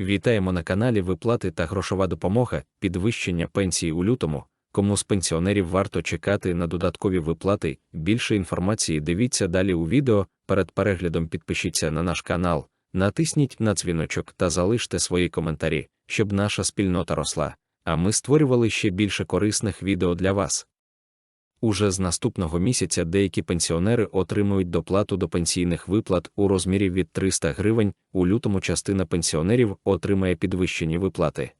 Вітаємо на каналі Виплати та грошова допомога, підвищення пенсії у лютому. Кому з пенсіонерів варто чекати на додаткові виплати? Більше інформації дивіться далі у відео. Перед переглядом підпишіться на наш канал, натисніть на дзвіночок та залиште свої коментарі, щоб наша спільнота росла. А ми створювали ще більше корисних відео для вас. Уже з наступного місяця деякі пенсіонери отримують доплату до пенсійних виплат у розмірі від 300 гривень, у лютому частина пенсіонерів отримає підвищені виплати.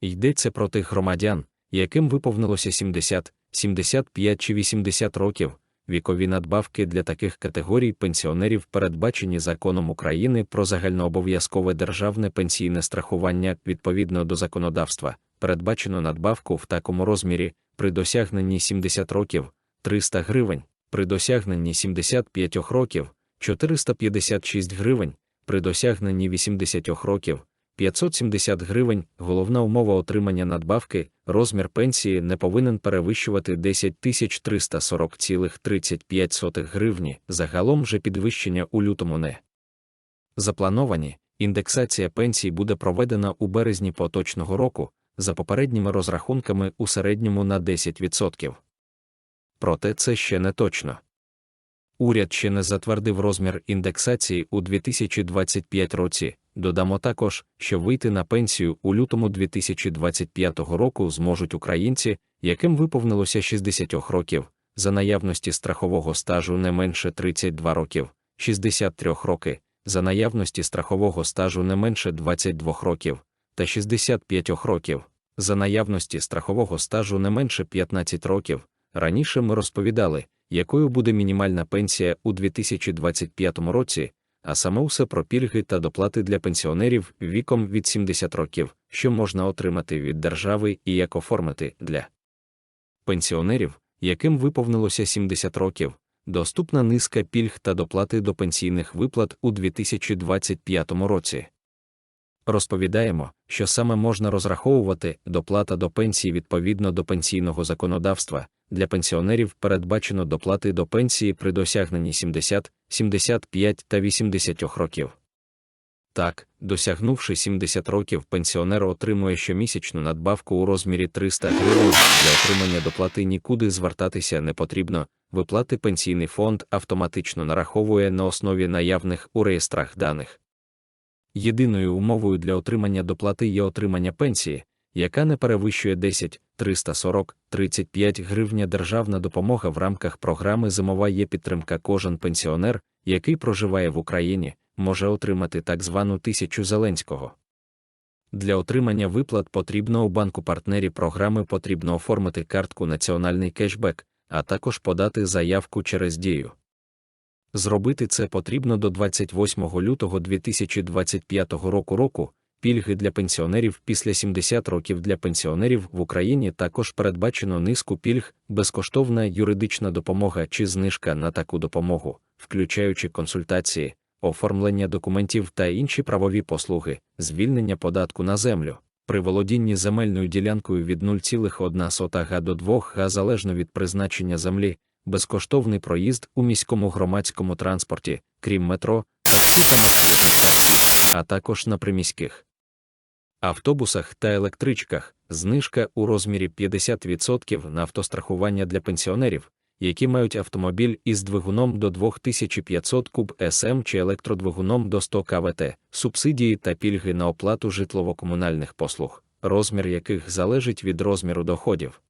Йдеться про тих громадян, яким виповнилося 70, 75 чи 80 років. Вікові надбавки для таких категорій пенсіонерів передбачені законом України про загальнообов'язкове державне пенсійне страхування відповідно до законодавства. Передбачено надбавку в такому розмірі при досягненні 70 років 300 гривень, при досягненні 75 років 456 гривень, при досягненні 80 років 570 гривень. Головна умова отримання надбавки, розмір пенсії не повинен перевищувати 10 340,35 гривні. Загалом же підвищення у лютому не заплановані. Індексація пенсій буде проведена у березні поточного року, за попередніми розрахунками у середньому на 10%. Проте це ще не точно. Уряд ще не затвердив розмір індексації у 2025 році. Додамо також, що вийти на пенсію у лютому 2025 року зможуть українці, яким виповнилося 60 років, за наявності страхового стажу не менше 32 років, 63 роки, за наявності страхового стажу не менше 22 років та 65 років, за наявності страхового стажу не менше 15 років. Раніше ми розповідали, якою буде мінімальна пенсія у 2025 році, а саме усе про пільги та доплати для пенсіонерів віком від 70 років, що можна отримати від держави і як оформити для пенсіонерів, яким виповнилося 70 років, доступна низка пільг та доплати до пенсійних виплат у 2025 році. Розповідаємо, що саме можна розраховувати доплата до пенсії відповідно до пенсійного законодавства. Для пенсіонерів передбачено доплати до пенсії при досягненні 70, 75 та 80 років. Так, досягнувши 70 років, пенсіонер отримує щомісячну надбавку у розмірі 300 гривень. Для отримання доплати нікуди звертатися не потрібно. Виплати пенсійний фонд автоматично нараховує на основі наявних у реєстрах даних. Єдиною умовою для отримання доплати є отримання пенсії, яка не перевищує 10 340 35 гривня державна допомога в рамках програми Зимова є підтримка. Кожен пенсіонер, який проживає в Україні, може отримати так звану тисячу Зеленського. Для отримання виплат потрібно у банку партнері програми потрібно оформити картку Національний кешбек, а також подати заявку через дію. Зробити це потрібно до 28 лютого 2025 року року. Пільги для пенсіонерів після 70 років для пенсіонерів в Україні також передбачено низку пільг, безкоштовна юридична допомога чи знижка на таку допомогу, включаючи консультації, оформлення документів та інші правові послуги, звільнення податку на землю. При володінні земельною ділянкою від 0,1 га до 2 га залежно від призначення землі, безкоштовний проїзд у міському громадському транспорті, крім метро, таксі та станцій, а також на приміських автобусах та електричках, знижка у розмірі 50% на автострахування для пенсіонерів, які мають автомобіль із двигуном до 2500 куб СМ чи електродвигуном до 100 КВТ, субсидії та пільги на оплату житлово-комунальних послуг, розмір яких залежить від розміру доходів.